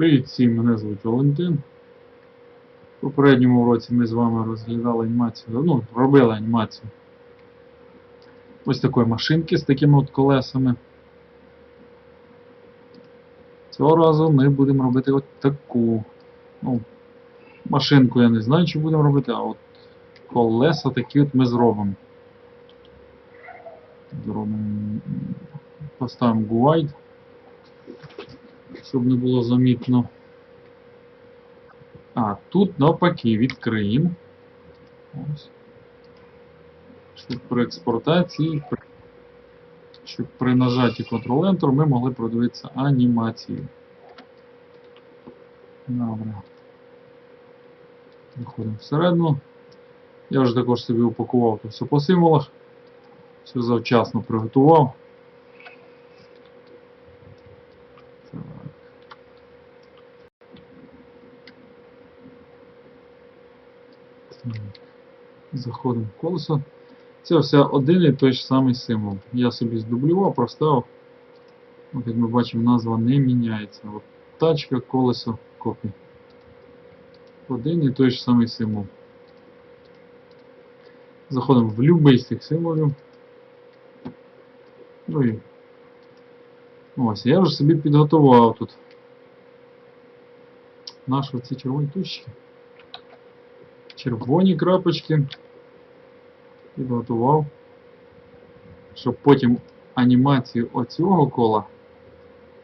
Привіт всім, мене звуть Валентин. В попередньому році ми з вами розглядали анімацію, ну, робили анімацію ось такої машинки з такими от колесами. Цього разу ми будемо робити от таку. Ну, машинку я не знаю, чи будемо робити, а от колеса такі от ми зробимо. Зробимо. Поставимо гуайд, щоб не було замітно. А, тут навпаки відкриємо. Щоб при експортації, щоб при нажатті Ctrl-Enter ми могли продивитися анімацію. Добре. Виходимо всередину. Я вже також собі упакував тут все по символах. Все завчасно приготував. Так. Так. Заходимо в колесо. Це все один і той ж самий символ. Я собі здублював, проставив. От як ми бачимо, назва не міняється. От тачка, колесо, копій. Один і той ж самий символ. Заходимо в будь-який з цих символів. Ну і ось, я вже собі підготував тут наші ці червоні точки. Червоні крапочки підготував, щоб потім анімацію оцього кола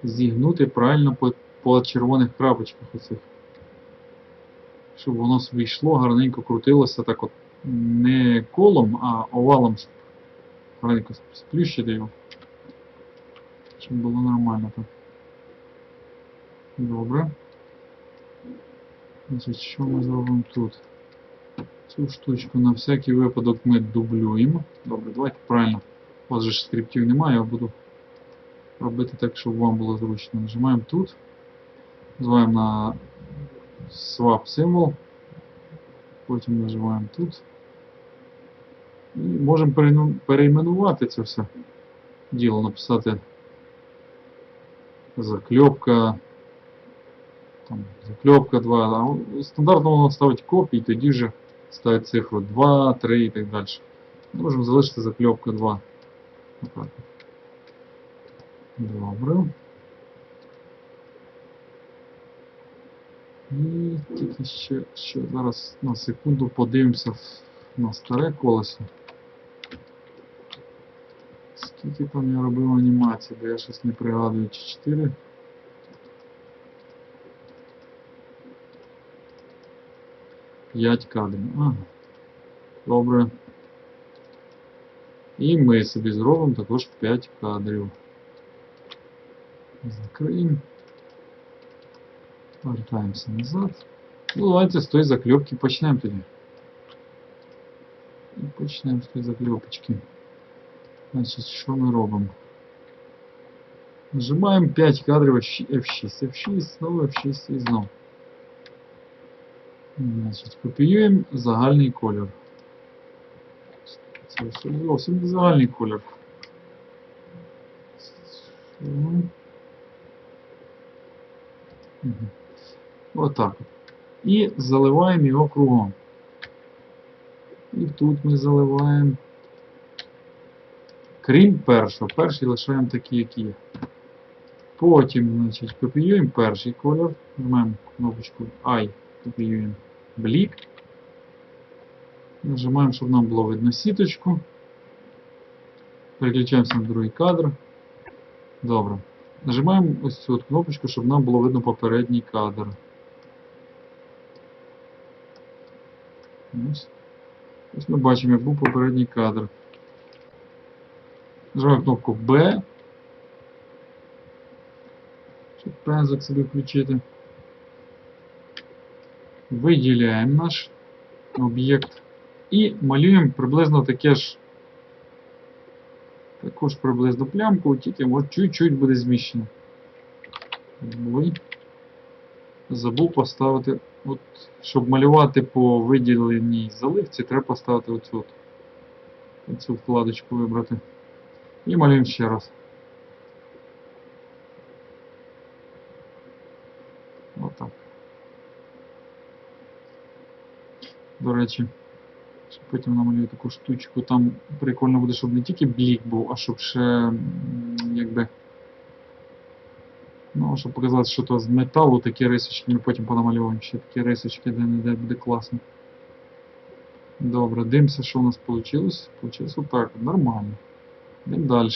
зігнути правильно по, по червоних крапочках оцих. Щоб воно собі гарненько крутилося так от не колом, а овалом, щоб гарненько сплющити його. Щоб було нормально так. Добре. Значить, що ми зробимо тут? Цю штучку на всякий випадок ми дублюємо. Добре, давайте правильно. У вас же скриптів немає, я буду робити так, щоб вам було зручно. Нажимаємо тут. Називаємо на swap символ. Потім нажимаємо тут. І можемо перейменувати це все діло, написати закльопка. Там, закльопка 2. Стандартно воно ставить копії, тоді вже ставить цифру 2, 3 і так далі. Можемо залишити закльопка 2. Добре. І тільки ще, ще зараз на секунду подивимося на старе колесо. Скільки там я робив анімації, бо я щось не пригадую, чи 4. П'ять кадрів. Ага. Добре. І ми собі зробимо також 5 кадрів. Закриємо. Повертаємося назад. Ну, давайте з тої закльопки почнемо тоді. І почнемо з тої закльопочки. Значить, що ми робимо? Нажимаємо 5 кадрів F6, F6, знову F6 і знову. Значить, копіюємо загальний колір. Це зовсім загальний колір. Отак. І заливаємо його кругом. І тут ми заливаємо. Крім першого. Перший лишаємо такий, як є. Потім, значить, копіюємо перший колір. Нажимаємо кнопочку I, копіюємо блік. Нажимаємо, щоб нам було видно сіточку. Переключаємося на другий кадр. Добре. Нажимаємо ось цю кнопочку, щоб нам було видно попередній кадр. Ось. Ось ми бачимо, як був попередній кадр. Нажимаємо кнопку B. Щоб пензик собі включити. Виділяємо наш об'єкт і малюємо приблизно таке ж. Також приблизно плямку, тільки чуть-чуть буде зміщено. Забув поставити, от, щоб малювати по виділеній заливці, треба поставити оцю, оцю вкладочку вибрати. І малюємо ще раз. До речі, потім намалюю таку штучку. Там прикольно буде, щоб не тільки блік був, а щоб ще якби. Ну, щоб показати, що то з металу такі рисочки, ми потім понамалюємо ще такі рисочки, де не де буде класно. Добре, дивимося, що у нас вийшло. Получилось отак, нормально. Йдемо далі.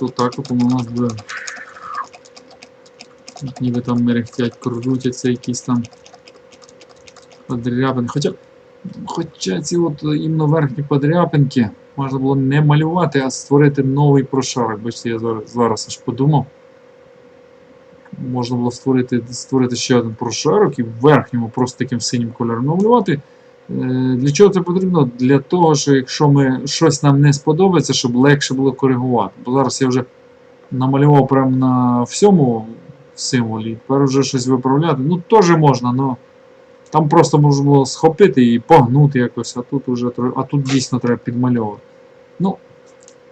От, отак от у нас буде. Тут ніби там мерехтять, крутяться якісь там подряпини. Хоча, хоча ці от іменно верхні подряпинки можна було не малювати, а створити новий прошарок. Бачите, я зараз, зараз аж подумав. Можна було створити, створити ще один прошарок і в верхньому просто таким синім кольором намалювати. Е, Для чого це потрібно? Для того, що якщо ми щось нам не сподобається, щоб легше було коригувати. Бо зараз я вже намалював прямо на всьому символі, тепер вже щось виправляти. Ну, теж можна, але там просто можна було схопити і погнути якось, а тут тро- а тут дійсно треба підмальовувати. Ну,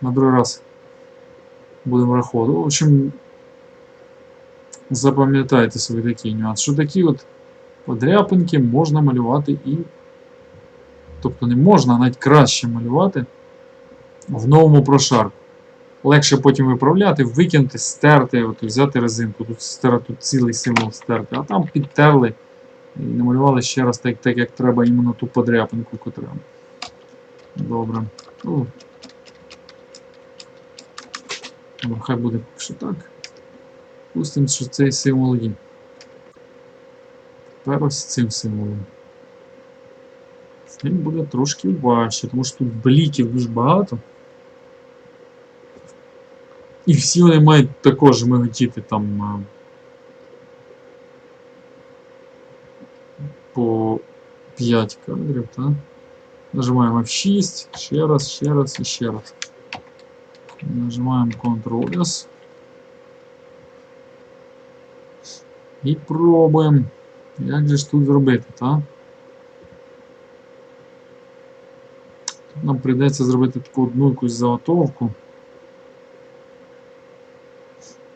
на другий раз будемо враховувати. В общем, запам'ятайте собі такий нюанс, що такі от подряпинки можна малювати і. Тобто не можна, навіть краще малювати в новому прошарку. Легше потім виправляти, викинути, стерти, от, взяти резинку, тут, стер, тут цілий символ стерти, а там підтерли і намалювали ще раз так, так як треба іменно ту подряпинку, котра. Добре. Ну, хай буде що так. Пустимо, що цей символ є. Тепер ось цим символом. З ним буде трошки важче, тому що тут бліків дуже багато. І всі вони мають також миготіти там а, по 5 кадрів, так? Нажимаємо F6, ще раз, ще раз і ще раз. Нажимаємо Ctrl-S. І пробуємо. Як же ж тут зробити, так? Нам прийдеться зробити таку одну якусь заготовку.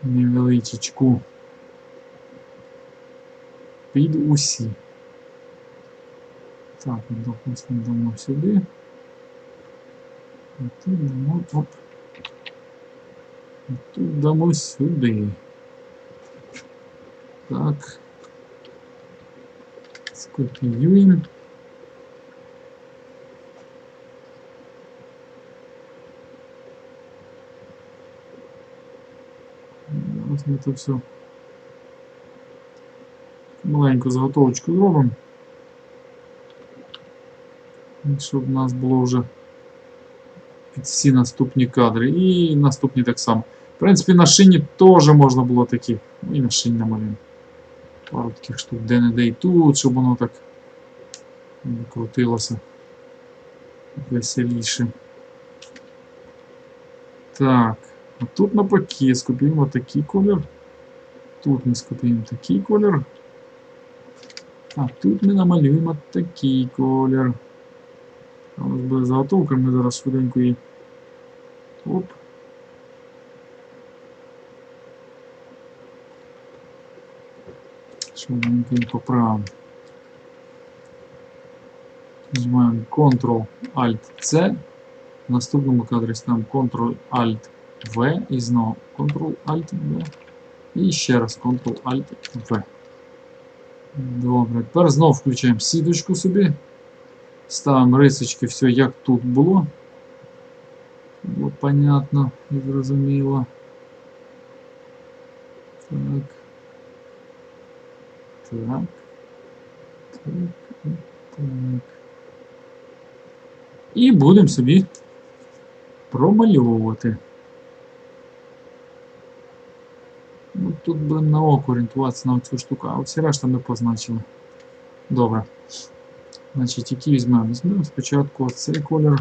Невеличечку. Під усі. Так, допустимо, дамо сюди. І тут дамо. Оп. І тут дамо сюди. Так. Скопіюємо. Зараз ми це все маленьку заготовочку зробимо. Щоб у нас було вже під всі наступні кадри. І наступні так само. В принципі, на шині теж можна було такі. Ну і на шині намалюємо. Пару таких штук де-не-де і тут, щоб воно так крутилося веселіше. Так, тут навпаки скопіємо такий колір. Тут ми скопіємо такий колір. А тут ми намалюємо такий колір. У нас буде заготовка, ми зараз швиденько її. Оп. Швиденько її поправимо. Нажимаємо Ctrl-Alt-C. В наступному кадрі ставимо Ctrl-Alt-V і знову Ctrl-Alt-V. І ще раз Ctrl-Alt-V. Добре, тепер знову включаємо сіточку собі. Ставимо рисочки, все як тут було. Було понятно і зрозуміло. Так. Так. Так, і так. І будемо собі промальовувати. Ну, тут будемо на око орієнтуватися на цю штуку, а всі решта ми позначили. Добре. Значить, які візьмемо? Візьмемо спочатку цей колір.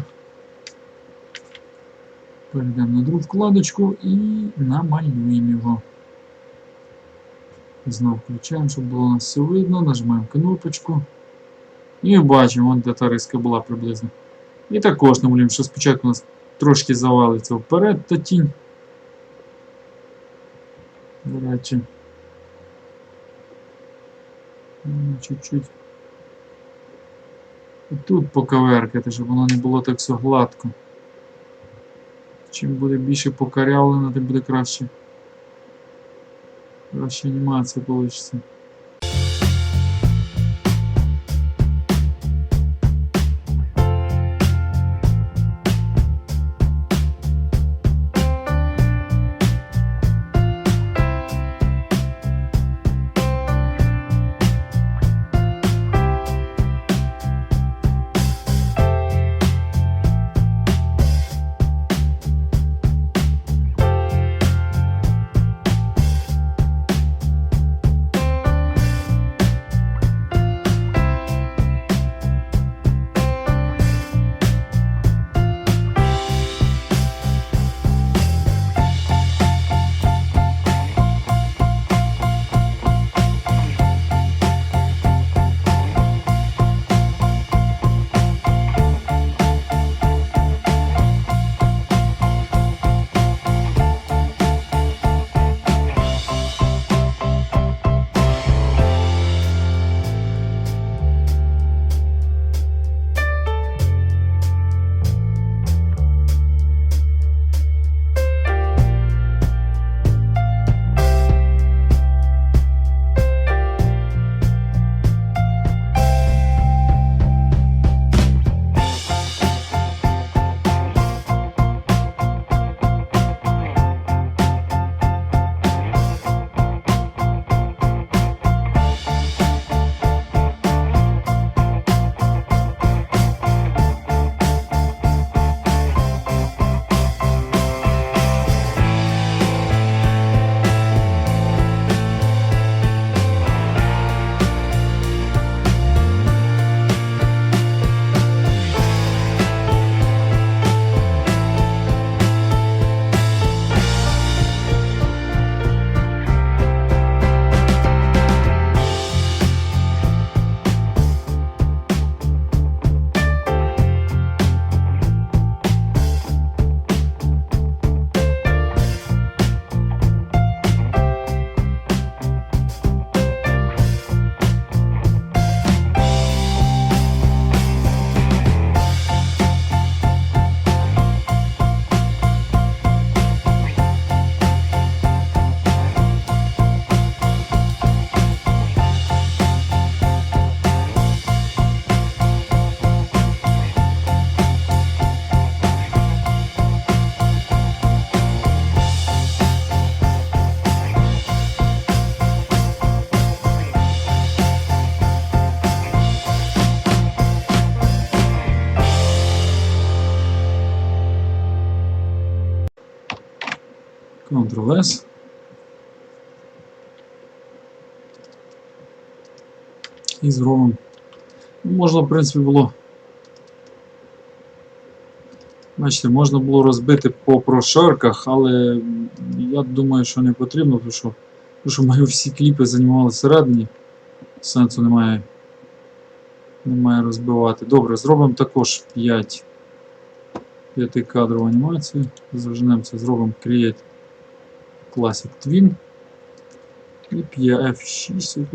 Перейдемо на другу вкладочку і намалюємо його. Знову включаємо, щоб було у нас все видно, нажимаємо кнопочку. І бачимо, вон де та риска була приблизно. І також намалюємо, що спочатку у нас трошки завалиться вперед та тінь. До. Ну, Чуть-чуть. Тут поковеркати, щоб воно не було так все гладко. Чим буде більше покорявлено, тим буде краще. Краще анімація вийде. Ctrl-S. І зробимо. Ну, Можна, в принципі, було. Бачите, можна було розбити по прошарках, але я думаю, що не потрібно, тому що, тому що мої всі кліпи займали всередині. Сенсу немає, немає розбивати. Добре, зробимо також 5 п'ятикадрову анімацію. Заженемо це, зробимо Create Classic Twin. І F6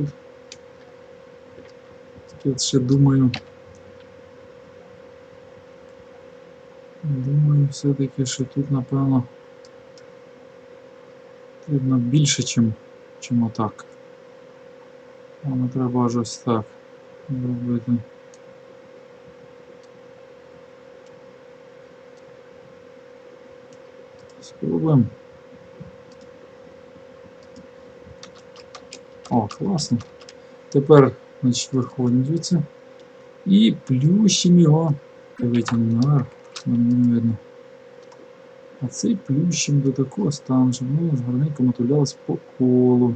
тут. Ще думаю. Думаю, все-таки, що тут, напевно, потрібно більше, чим, чим отак. Воно треба аж ось так зробити. Спробуємо. О, класно. Тепер значить, виходимо звідси. І плющимо його. Витягнемо щоб не видно. А цей плющимо до такого стану, щоб воно гарненько мотулялось по колу.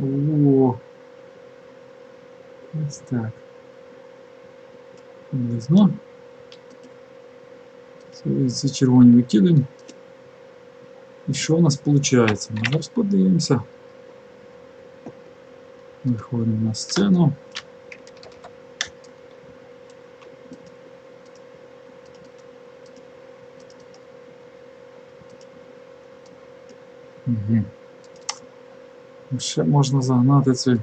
О. Ось так. Приблизно. Це, червоні викидаємо. І що у нас виходить? Ми зараз подивимося. Виходимо на сцену. Угу. Ще можна загнати цей.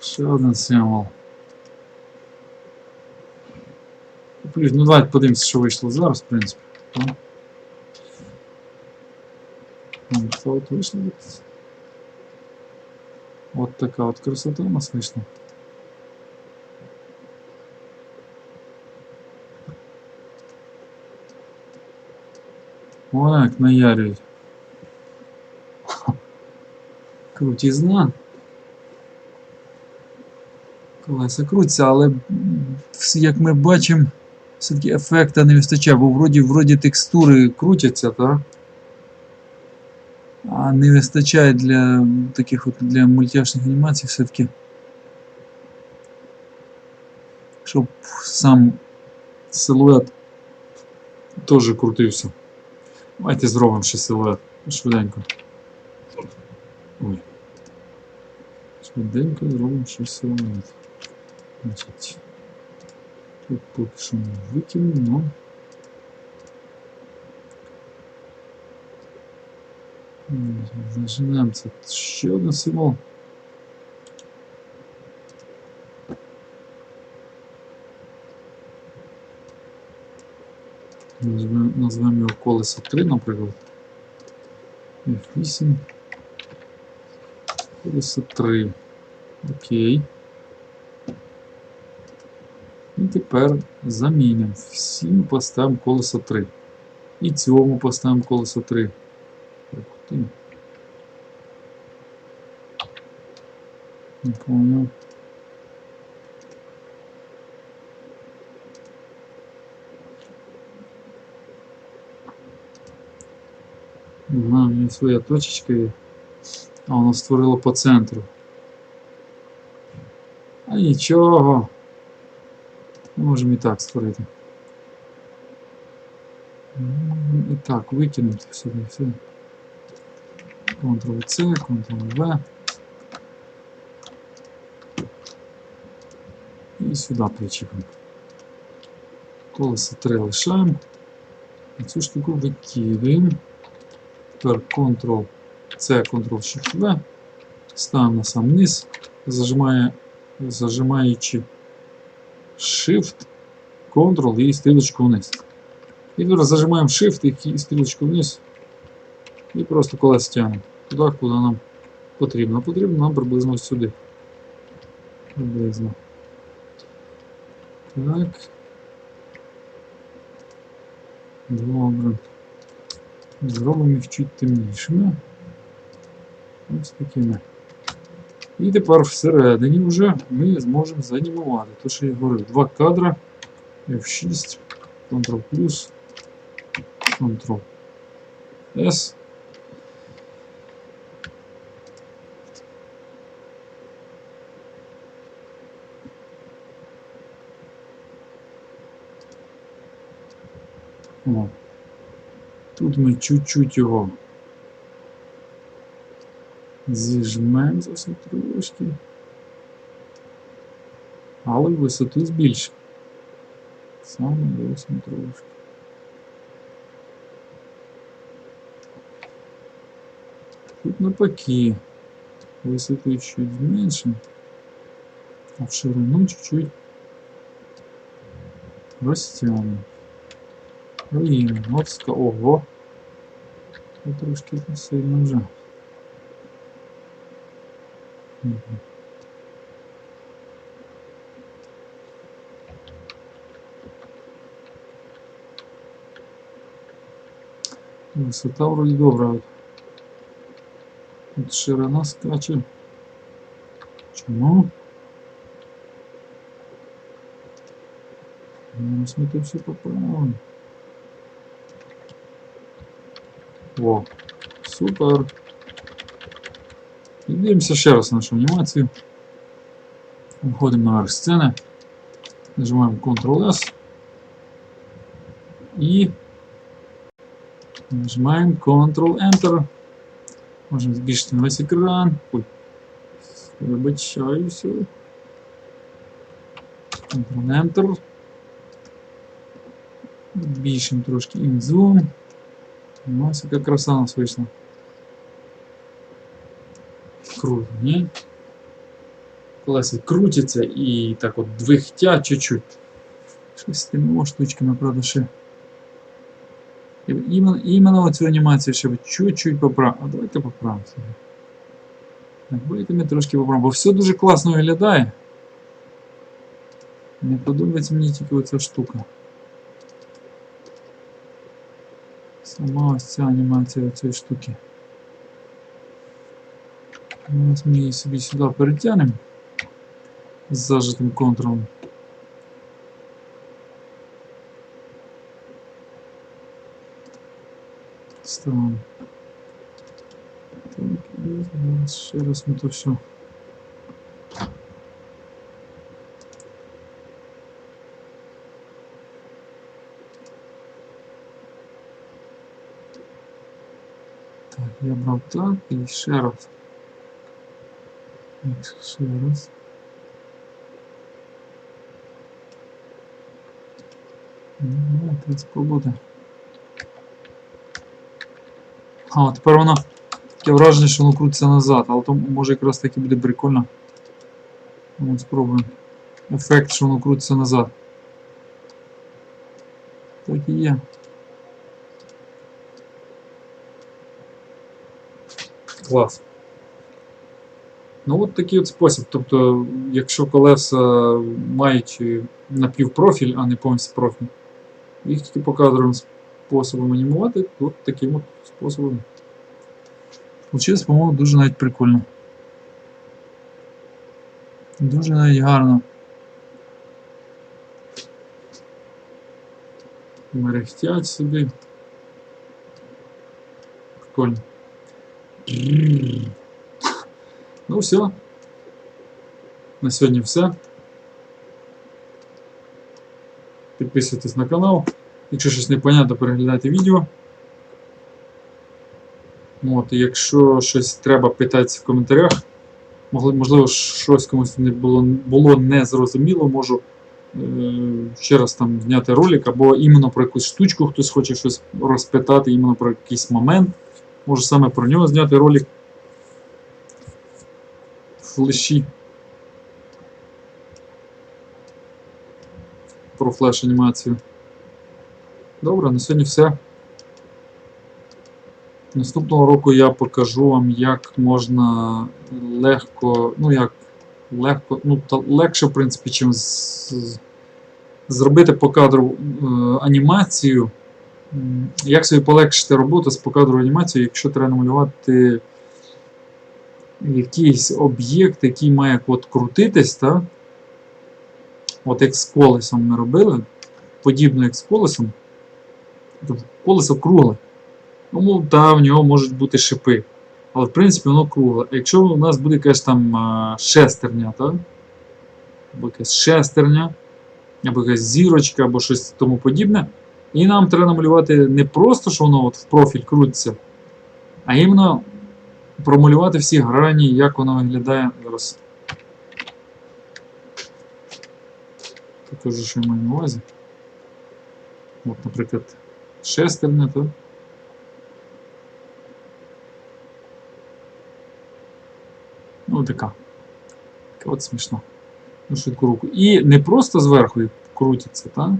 Ще один символ. Плюс, ну давайте подивимося, що вийшло зараз, в принципі. Так. Ну, Що вийшло? От така от красота у нас вийшла. О, як наярюють. Крутізна. Колеса крутяться, але як ми бачимо, все-таки ефекта не вистачає, бо вроді, вроді текстури крутяться, так? А не вистачає для таких от для мультяшних анімацій все-таки. Щоб сам силует теж крутився. Давайте зробимо ще силует. Швиденько. Ой. Швиденько зробимо ще силует. Тут поки що не викинемо, но Зажимаємо це ще символ. Назвемо, назвемо його колесо 3, наприклад. F8. Колесо 3. Окей. І тепер замінимо. Всім поставимо колесо 3. І цьому поставимо колесо 3. Ух ти. Не понял. Ага, у мене своя точечка є. А воно створило по центру. А нічого. Можемо і так створити. М, І так, викинути сюди все. Ctrl-C, Ctrl-V. І сюди причіпимо. Колесо 3 лишаємо. Цю штуку викидаємо. Тепер Ctrl-C, Ctrl-Shift-V. Ставимо на сам низ, зажимає, зажимаючи Shift, Ctrl і стрілочку вниз. І тепер зажимаємо Shift і стрілочку вниз. І просто колес тягнемо. Туди, куди нам потрібно. Потрібно нам приблизно сюди. Приблизно. Так. Добре. Зробимо їх чуть темнішими. Ось такими. І тепер всередині вже ми зможемо занімувати. То, що я говорив, два кадра, F6, Ctrl Ctrl S. О. Тут ми чуть-чуть його зіжмемо зовсім трошки. Але висоту збільшимо. Саме зовсім трошки. Тут навпаки. Висоту чуть зменшимо. А в ширину чуть-чуть розтягнемо. Блін, морська, ого. Це трошки сильно вже. Мгм. Висота вроді добра. Тут ширина скаче. Чому? Ми це все поправимо. О, супер. І дивимося ще раз нашу анімацію. Виходимо на верх сцени. Нажимаємо Ctrl-S. І нажимаємо Ctrl-Enter. Можемо збільшити на весь екран. Ой. Вибачаюся. Ctrl-Enter. Збільшимо трошки інзум. Ось яка краса у нас вийшла. Круто, ні? Колеса крутяться і так от двихтять чуть-чуть. Щось з тими штучками, правда, ще. Іменно, іменно оцю анімацію ще би чуть-чуть поправимо. А давайте поправимо собі. Так, давайте ми трошки поправимо, бо все дуже класно виглядає. Не подобається мені тільки оця штука. Сама ось ця анімація цієї штуки. Ось ми її собі сюди перетягнемо з зажатим контуром. Ставимо. Так, і зараз ще раз ми то все. Так і ще раз. Так, ще раз. Ну, треба спробувати. А, тепер воно таке враження, що воно крутиться назад, але то може якраз таки буде прикольно. Ну, спробуємо. Ефект, що воно крутиться назад. Так і є. Клас. Ну от такий от спосіб. Тобто, якщо колеса мають напівпрофіль, а не повністю профіль, їх тільки по кадровим способом анімувати, от таким от способом. Получилось, по-моєму, дуже навіть прикольно. Дуже навіть гарно. Мерехтять собі. Прикольно. Ну все. На сьогодні все. Підписуйтесь на канал. Якщо щось непонятно, переглядайте відео. От, якщо щось треба, питайте в коментарях. Можливо, щось комусь не було, було незрозуміло, можу е, ще раз там зняти ролик, або іменно про якусь штучку хтось хоче щось розпитати, іменно про якийсь момент. Можу саме про нього зняти ролик. Флеші. Про флеш-анімацію. Добре, на сьогодні все. Наступного року я покажу вам, як можна легко, ну як легко, ну та легше, в принципі, чим з, з- зробити покадрову е, анімацію. Як собі полегшити роботу з покадровою анімацією, якщо треба намалювати якийсь об'єкт, який має от крутитись, так? От як з колесом ми робили, подібно як з колесом. Колесо кругле. Ну, та, в нього можуть бути шипи. Але в принципі воно кругле. Якщо у нас буде якась там шестерня, так? Або якась шестерня, або якась зірочка, або щось тому подібне. І нам треба намалювати не просто, що воно от в профіль крутиться, а іменно промалювати всі грані, як воно виглядає. Зараз. Покажу, що я маю на увазі. От, наприклад, шестерня, то. Ну. Така от смішно. Ну, швидку руку. І не просто зверху крутиться, так?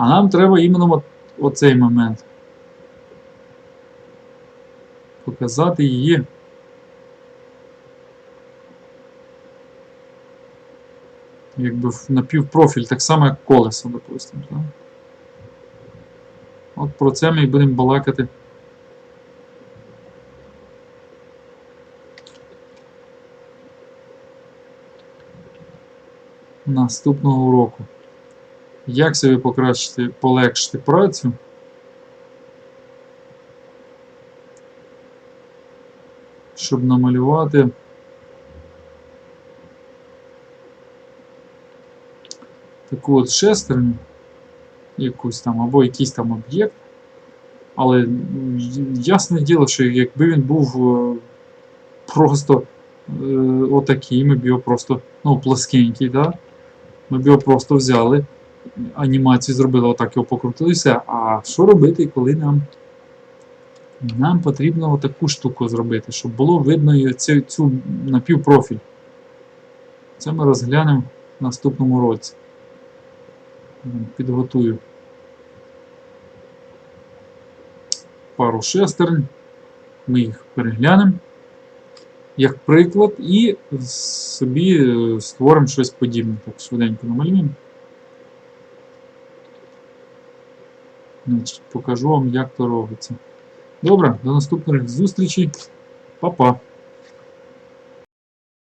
А нам треба іменно оцей момент. Показати її. Якби на півпрофіль, так само, як колесо, допустимо. Так? От про це ми і будемо балакати. Наступного уроку. Як собі покращити, полегшити працю? Щоб намалювати таку от шестерню, якусь там, або якийсь там об'єкт. Але ясне діло, що якби він був е, просто е, отакий, ми б його просто, ну, плоскенький, да? ми б його просто взяли, анімацію зробили, отак його покрутили все. А що робити, коли нам, нам потрібно отаку штуку зробити, щоб було видно цю, цю напівпрофіль. Це ми розглянемо в наступному році. Підготую пару шестерень. Ми їх переглянемо як приклад і собі е, створимо щось подібне. Так, швиденько намалюємо. Покажу вам, як то робиться. Добре, до наступних зустрічей. Па-па!